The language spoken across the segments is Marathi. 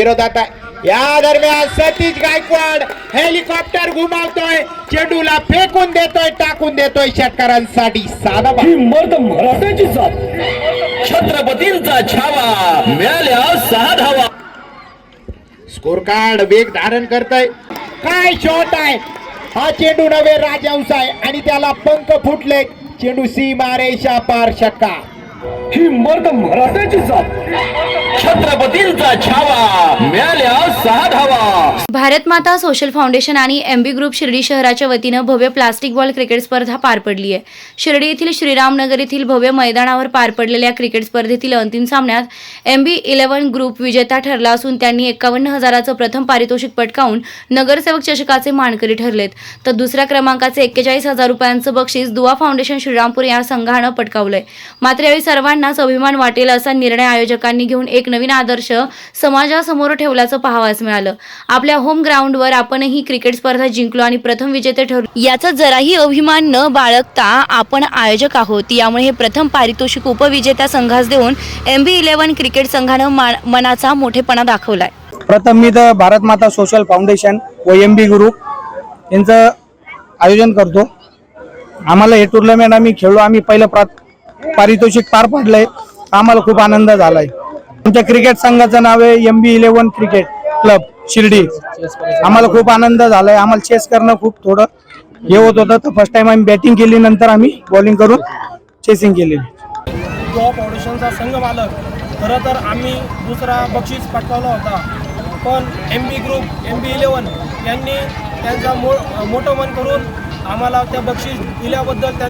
विरोधात आहे. या दरम्यान सतीश गायकवाड हेलिकॉप्टर घुमावतोय चेंडूला फेकून देतोय टाकून देतोय षटकारांसाठी साधा ही मर्द मराठ्याची जात. छत्रपतींचा छावा मिळाल्या सहा धावा. स्कोर कार्ड वेग धारण करतय. काय शॉट आहे? हा चेंडू नवे राजहंस आहे आणि त्याला पंख फुटले चेंडू सीमारेषा पार षटका ही मर्द मराठ्याची जात. छत्रपतींचा छावा मिळाल्या सहा धावा. भारत माता सोशल फाउंडेशन आणि एम बी ग्रुप शिर्डी शहराच्या वतीनं भव्य प्लास्टिक बॉल क्रिकेट स्पर्धा पार पडली आहे. शिर्डी येथील श्रीरामनगर येथील भव्य मैदानावर पार पडलेल्या क्रिकेट स्पर्धेतील अंतिम सामन्यात एम बी इलेव्हन ग्रुप विजेता ठरला असून त्यांनी एकावन्न हजाराचं प्रथम पारितोषिक पटकावून नगरसेवक चषकाचे मानकरी ठरलेत. तर दुसऱ्या क्रमांकाचे एक्केचाळीस हजार रुपयांचं बक्षीस दुवा फाउंडेशन श्रीरामपूर या संघानं पटकावलंय. मात्र यावेळी सर्वांनाच अभिमान वाटेल असा निर्णय आयोजकांनी घेऊन एक नवीन आदर्श समाजासमोर ठेवल्याचं पाहावास मिळालं. आपल्या होम ग्राउंडवर आपणही क्रिकेट स्पर्धा जिंकलो आणि प्रथम विजेते ठरलो. याचा जराही अभिमान न बाळगता आपण आयोजक आहोत. यामुळे हे प्रथम पारितोषिक उपविजेत्या संघास देऊन एम बी इलेव्हन क्रिकेट संघानं मा- मनाचा मोठेपणा दाखवलाय. प्रथम मी तर भारत माता सोशल फाउंडेशन व एम बी गुरु यांचं आयोजन करतो. आम्हाला हे टुर्नामेंट आम्ही खेळलो. आम्ही पहिलं प्रा पारितोषिक पार पाडलंय. आम्हाला खूप आनंद झालाय. आमच्या क्रिकेट संघाचं नाव आहे M B eleven cricket club Shirdi. आम्हाला खूप आनंद झालाय. आम्हाला चेस करणं खूप थोडं हे होत होतं. तर फर्स्ट टाइम आम्ही बॅटिंग केली नंतर आम्ही बॉलिंग करून चेसिंग केलेली गोवा फाउंडेशनचा संघ मालक. खरं तर आम्ही दुसरा बक्षीस पटकावला होता. पण M B group M B eleven यांनी त्यांचा मो मोठं मन करून आम्हाला त्या बक्षीस दिल्याबद्दल त्या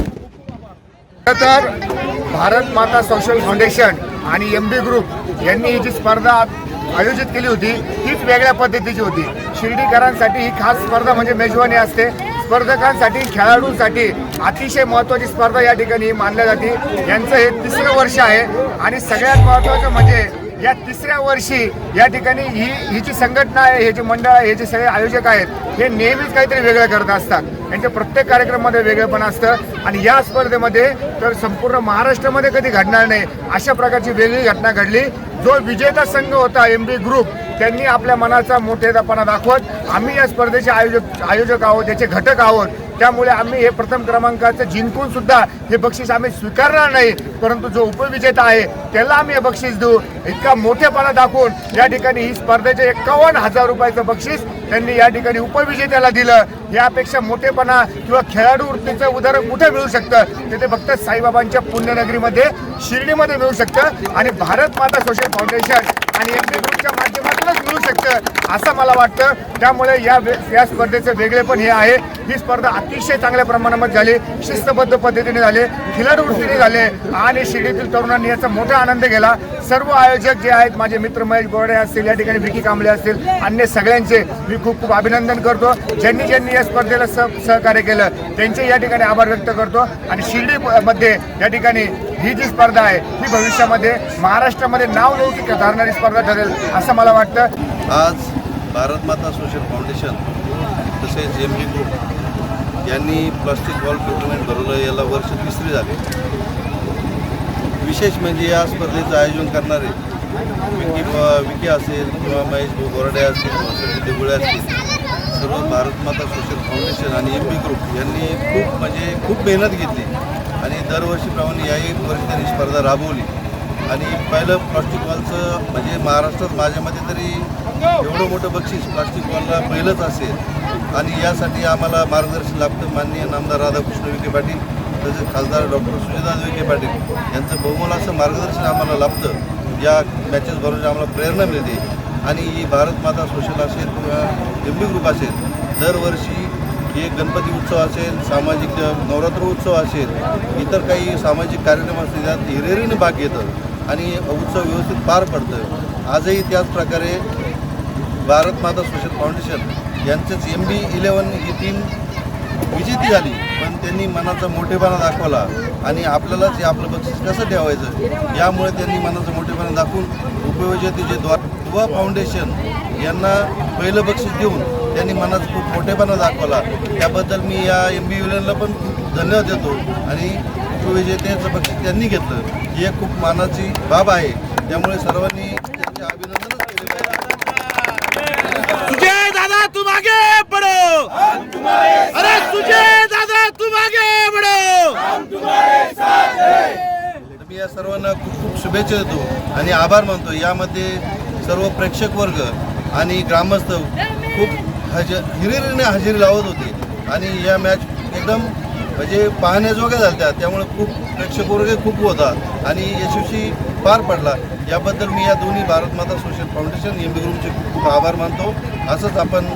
तर भारत माता सोशल फाउंडेशन आणि एम बी ग्रुप यांनी ही जी स्पर्धा आयोजित केली होती तीच वेगळ्या पद्धतीची होती. शिर्डीकरांसाठी ही खास स्पर्धा म्हणजे मेजवानी असते. स्पर्धकांसाठी खेळाडूंसाठी अतिशय महत्त्वाची स्पर्धा या ठिकाणी मानल्या जाते. यांचं हे तिसरं वर्ष आहे आणि सगळ्यात महत्त्वाचं म्हणजे या तिसऱ्या वर्षी या ठिकाणी ही ही जी संघटना आहे हे जे मंडळ आहे हे जे सगळे आयोजक आहेत हे नेहमीच काहीतरी वेगळं करत असतात. यांच्या प्रत्येक कार्यक्रमामध्ये वेगळेपण असतं. आणि या स्पर्धेमध्ये तर संपूर्ण महाराष्ट्रामध्ये कधी घडणार नाही अशा प्रकारची वेगळी घटना घडली. जो विजेता संघ होता एम बी ग्रुप त्यांनी आपल्या मनाचा मोठेपणा दाखवत आम्ही या स्पर्धेचे आयोजक आयोजक आहोत याचे घटक आहोत. त्यामुळे आम्ही हे प्रथम क्रमांकाचं जिंकून सुद्धा हे बक्षीस आम्ही स्वीकारणार नाही. परंतु जो उपविजेता आहे त्याला आम्ही हे बक्षीस देऊ. इतका मोठेपणा दाखवून या ठिकाणी ही स्पर्धेचे एकावन्न हजार रुपयाचं बक्षीस त्यांनी या ठिकाणी उपविजेत्याला दिलं. यापेक्षा मोठेपणा किंवा खेळाडू वृत्तीचं उदाहरण कुठे मिळू शकतं? ते ते फक्त साईबाबांच्या पुण्यनगरीमध्ये शिर्डीमध्ये मिळू शकतं आणि भारत माता सोशल फाउंडेशन आणि एम ग्रुपच्या माध्यमातूनच मिळू शकतं असं मला वाटतं. त्यामुळे या वे- या स्पर्धेचं वेगळेपण हे आहे. ही स्पर्धा अतिशय चांगल्या प्रमाणामध्ये झाली. शिस्तबद्ध पद्धतीने झाले. खिलाडूवृत्तीने झाले. आणि शिर्डीतील तरुणांनी याचा मोठा आनंद घेला सर्व आयोजक जे आहेत माझे मित्र महेश बोर्डे असतील या ठिकाणी विकी कांबळे असतील अन्य सगळ्यांचे मी खूप खूप अभिनंदन करतो. ज्यांनी ज्यांनी या स्पर्धेला सह सहकार्य केलं त्यांचे या ठिकाणी आभार व्यक्त करतो. आणि शिर्डी मध्ये या ठिकाणी ही जी स्पर्धा आहे ही भविष्यामध्ये महाराष्ट्रामध्ये नाव लौकिक धरणारी स्पर्धा ठरेल असं मला वाटतं. आज भारत माता सोशल फाउंडेशन तसेच एम बी ग्रुप यांनी प्लास्टिक बॉल टुर्नामेंट भरवलं याला वर्ष तिसरी झाले. विशेष म्हणजे या स्पर्धेचं आयोजन करणारे विकी विकी असेल किंवा महेश बोराडे असतील किंवा देगुळे असतील सर्व भारत माता सोशल फाउंडेशन आणि एम बी ग्रुप यांनी खूप म्हणजे खूप मेहनत घेतली. आणि दरवर्षीप्रमाणे याही वर्षी त्यांनी स्पर्धा राबवली. आणि पहिलं प्लास्टिक बॉलचं म्हणजे महाराष्ट्रात माझ्या मते तरी एवढं मोठं बक्षीस प्लास्टिक बॉलला पहिलंच असेल. आणि यासाठी आम्हाला मार्गदर्शन लाभतं माननीय नामदार राधाकृष्ण विखे पाटील तसेच खासदार डॉक्टर सुजयदास विखे पाटील यांचं बहुमोल असं मार्गदर्शन आम्हाला लाभतं. या मॅचेस भरून आम्हाला प्रेरणा मिळते. आणि ही भारत माता सोशल असेल किंवा एम ग्रुप असेल दरवर्षी हे गणपती उत्सव असेल सामाजिक नवरात्र उत्सव असेल इतर काही सामाजिक कार्यक्रम असतील त्यात हिरेरीने भाग घेतं आणि उत्सव व्यवस्थित पार पडतं आजही त्याच प्रकारे भारत माता सोशल फाउंडेशन यांचंच एम बी इलेवन ही टीम विजेती झाली पण त्यांनी मनाचा मोठेपणा दाखवला आणि आपल्यालाच हे आपलं बक्षीस कसं ठेवायचं? यामुळे त्यांनी मनाचा मोठेपणा दाखवून उपयोजतेचे द्वा दुवा फाउंडेशन यांना पहिलं बक्षीस देऊन त्यांनी मनात खूप मोठेपणा दाखवला. त्याबद्दल मी या एम बी युनियनला पण धन्यवाद देतो. आणि विजेतेचं बक्षीस त्यांनी घेतलं ही एक खूप मानाची बाब आहे. त्यामुळे सर्वांनी त्यांचे अभिनंदनच केले दादा तू मागे पडो. अरे तुझे दादा तू मागे पडो. मी या सर्वांना खूप खूप शुभेच्छा देतो आणि आभार मानतो. यामध्ये सर्व प्रेक्षक वर्ग आणि ग्रामस्थ खूप हज हिरिरीने हजेरी लावत होते. आणि या मॅच एकदम म्हणजे पाहण्याजोग्या झाल्या त्यामुळे खूप प्रेक्षकवर्ग खूप होता. आणि यशस्वी पार पडला. याबद्दल मी या दोन्ही Bharat Mata social foundation M बी ग्रुपचे खूप खूप आभार मानतो. असंच आपण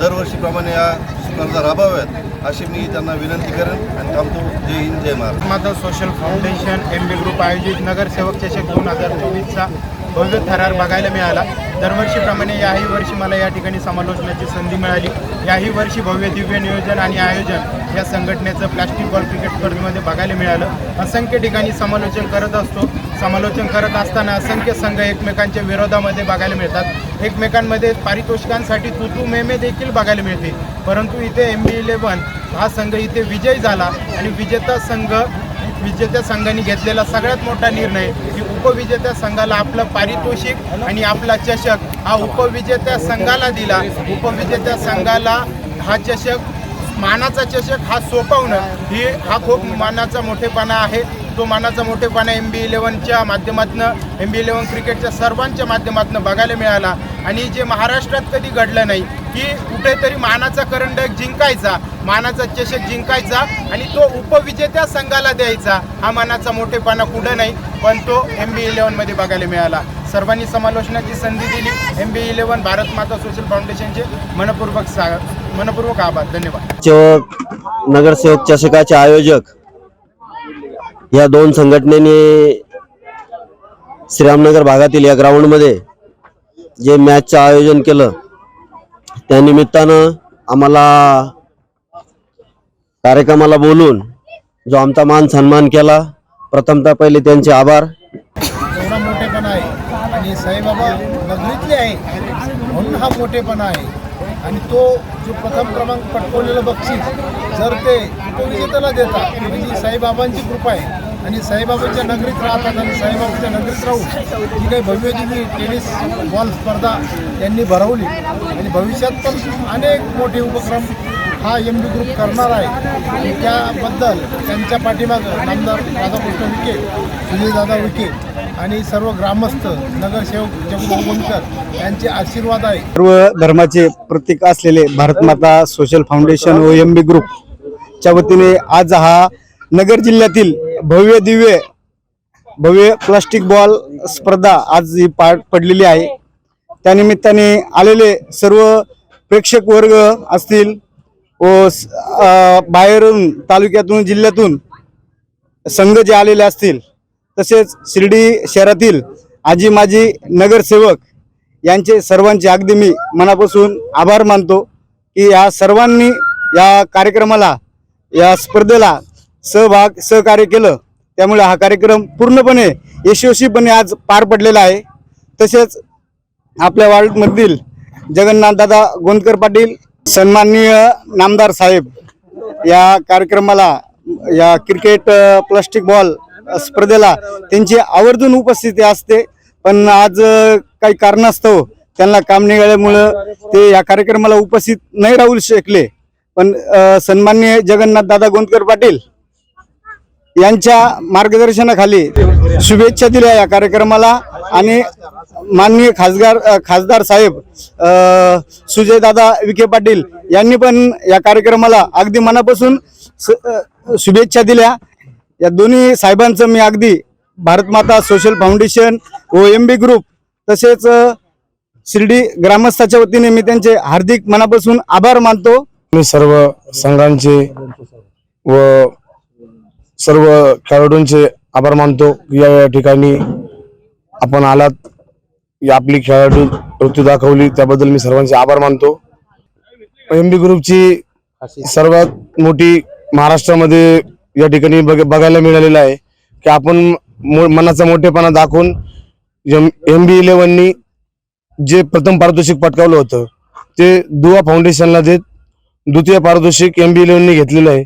दरवर्षीप्रमाणे या स्पर्धा राबवाव्यात अशी मी त्यांना विनंती करेन आणि थांबतो. जय हिंद जय महाराज माता social foundation M B group आयोजित नगरसेवक चषक दोन हजार चोवीसचा भव्य थरार बघायला मिळाला. दरवर्षीप्रमाणे याही वर्षी मला या ठिकाणी समालोचनाची संधी मिळाली. याही वर्षी भव्य दिव्य नियोजन आणि आयोजन या संघटनेचं प्लॅस्टिक बॉल क्रिकेट स्पर्धेमध्ये बघायला मिळालं. असंख्य ठिकाणी समालोचन करत असतो. समालोचन करत असताना असंख्य संघ एकमेकांच्या विरोधामध्ये बघायला मिळतात. एकमेकांमध्ये पारितोषिकांसाठी तुतू मेमे देखील बघायला मिळते. परंतु इथे एम बी इलेव्हन हा संघ इथे विजयी झाला आणि विजेता संघ विजेत्या संघाने घेतलेला सगळ्यात मोठा निर्णय की उपविजेत्या संघाला आपलं पारितोषिक आणि आपला चषक हा उपविजेत्या संघाला दिला. उपविजेत्या संघाला हा चषक मानाचा चषक हा सोपवणं ही हा खूप मानाचा मोठेपणा आहे. तो मानाचा मोठेपणा एम बी इलेव्हनच्या माध्यमातून एम बी इलेव्हन क्रिकेटच्या सर्वांच्या माध्यमातून बघायला मिळाला. आणि जे महाराष्ट्रात कधी घडलं नाही की कुठेतरी मानाचा करंडक जिंकायचा मानाचा चषक जिंकायचा आणि तो उपविजेत्या संघाला द्यायचा. हा मानाचा मोठेपणा कुठं नाही पण तो एम बी इलेव्हनमध्ये बघायला मिळाला. सर्वांनी समालोचनाची संधी दिली. M B eleven Bharat Mata social फाउंडेशनचे मनपूर्वक सा मनपूर्वक आभार. धन्यवाद. सेवक नगरसेवक चषकाचे आयोजक या दोन संघटनेने श्रीरामनगर भागातील या ग्राउंडमध्ये जे मॅचचं आयोजन केलं त्यानिमित्तानं आम्हाला कार्यक्रमाला बोलून जो आमचा मान सन्मान केला प्रथमतः पहिले त्यांचे आभार. एवढा मोठेपणा आहे. आणि साईबाबा नगरीतले आहे. म्हणून हा मोठेपणा आहे. आणि तो जो प्रथम क्रमांक पटकवलेलं बक्षीस जर ते उपविजेत्याला देतात म्हणजे साईबाबांची कृपा आहे. आणि साईबाबांच्या नगरीत राहतात आणि साईबाबांच्या नगरीत राहून जी काही भव्य जी टेनिस बॉल स्पर्धा त्यांनी भरवली. आणि भविष्यात पण अनेक मोठे उपक्रम हा एम बी ग्रुप करणार आहे. आणि त्याबद्दल त्यांच्या पाठीमागं नामदार राधाकृष्ण विखे सुनीलदादा विखे आणि सर्व ग्रामस्थ नगरसेवक जगमोहनकर यांचे आशीर्वाद आहे. सर्व धर्माचे प्रतीक असलेले भारतमाता सोशल फाउंडेशन व एम बी ग्रुपच्या वतीने आज हा नगर जिल्ह्यातील भव्य दिव्य भव्य प्लास्टिक बॉल स्पर्धा आज ही पार पडलेली आहे. त्यानिमित्ताने आलेले सर्व प्रेक्षक वर्ग असतील व बाहेरून तालुक्यातून जिल्ह्यातून संघ जे आलेले असतील तसेच शिर्डी शहरातील आजी माजी नगरसेवक यांचे सर्वांचे अगदी मी मनापासून आभार मानतो की या सर्वांनी या कार्यक्रमाला या स्पर्धेला सहभाग सहकार्य केलं. त्यामुळे हा कार्यक्रम पूर्णपणे यशस्वीपणे आज पार पडलेला आहे. तसेच आपल्या वार्डमधील जगन्नाथदादा गोंदकर पाटील सन्माननीय नामदार साहेब या कार्यक्रमाला या क्रिकेट प्लास्टिक बॉल स्पर्धेला त्यांची आवर्जून उपस्थिती असते. पण आज काही कारणास्तव त्यांना काम निघाल्यामुळं ते या कार्यक्रमाला उपस्थित नाही राहू शकले. पण सन्माननीय जगन्नाथ दादा गोंदकर पाटील यांच्या मार्गदर्शनाखाली शुभेच्छा दिल्या या कार्यक्रमाला. आणि माननीय खासदार खासदार साहेब सुजयदादा विखे पाटील यांनी पण या कार्यक्रमाला अगदी मनापासून स- शुभेच्छा दिल्या. या दोन्ही साहेबांचं मी अगदी भारतमाता सोशल फाउंडेशन व एम बी ग्रुप तसेच शिर्डी ग्रामस्थाच्या वतीने मी त्यांचे हार्दिक मनापासून आभार मानतो. मी सर्व संघांचे व सर्व खेळाडूंचे आभार मानतो. की या ठिकाणी आपण आलात. या आपली खेळाडू वृत्ती दाखवली. त्याबद्दल मी सर्वांचे आभार मानतो. एम बी ग्रुपची सर्वात मोठी महाराष्ट्रामध्ये या ठिकाणी बघ बघायला मिळालेलं आहे की आपण मनाचा मोठेपणा दाखवून एम बी इलेव्हननी जे प्रथम पारितोषिक पटकावलं होतं ते दुवा फाउंडेशनला देत द्वितीय पारितोषिक एम बी इलेव्हनने घेतलेलं आहे.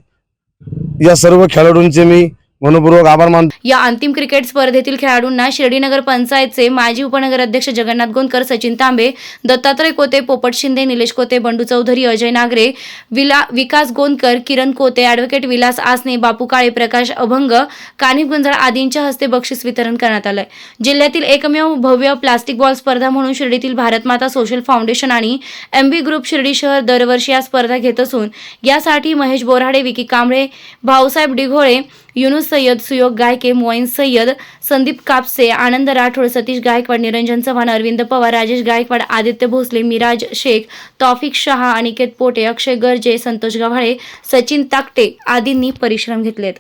या सर्व खेळाडूंचे मी मनपूर्वक आभार मानतो. या अंतिम क्रिकेट स्पर्धेतील खेळाडूंना शिर्डीनगर पंचायतचे माजी उपनगर अध्यक्ष जगन्नाथ गोंदकर सचिन तांबे दत्तात्रय कोते पोपट शिंदे निलेश कोते बंडू चौधरी अजय नागरे विला विकास गोंदकर किरण कोते ॲडव्होकेट विलास आसने बापू काळे प्रकाश अभंग कानिफ गुंजाळ आदींच्या हस्ते बक्षीस वितरण करण्यात आलंय. जिल्ह्यातील एकमेव भव्य प्लास्टिक बॉल स्पर्धा म्हणून शिर्डीतील भारतमाता सोशल फाउंडेशन आणि एमबी ग्रुप शिर्डी शहर दरवर्षी या स्पर्धा घेत असून यासाठी महेश बोराडे विकी कांबळे भाऊसाहेब डिघोळे युनुस सय्यद सुयोग गायके मोईन सय्यद संदीप कापसे आनंद राठोड सतीश गायकवाड निरंजन चव्हाण अरविंद पवार राजेश गायकवाड आदित्य भोसले मिराज शेख तौफिक शहा अनिकेत पोटे अक्षय गर्जे संतोष गव्हाळे सचिन ताकटे आदींनी परिश्रम घेतलेत.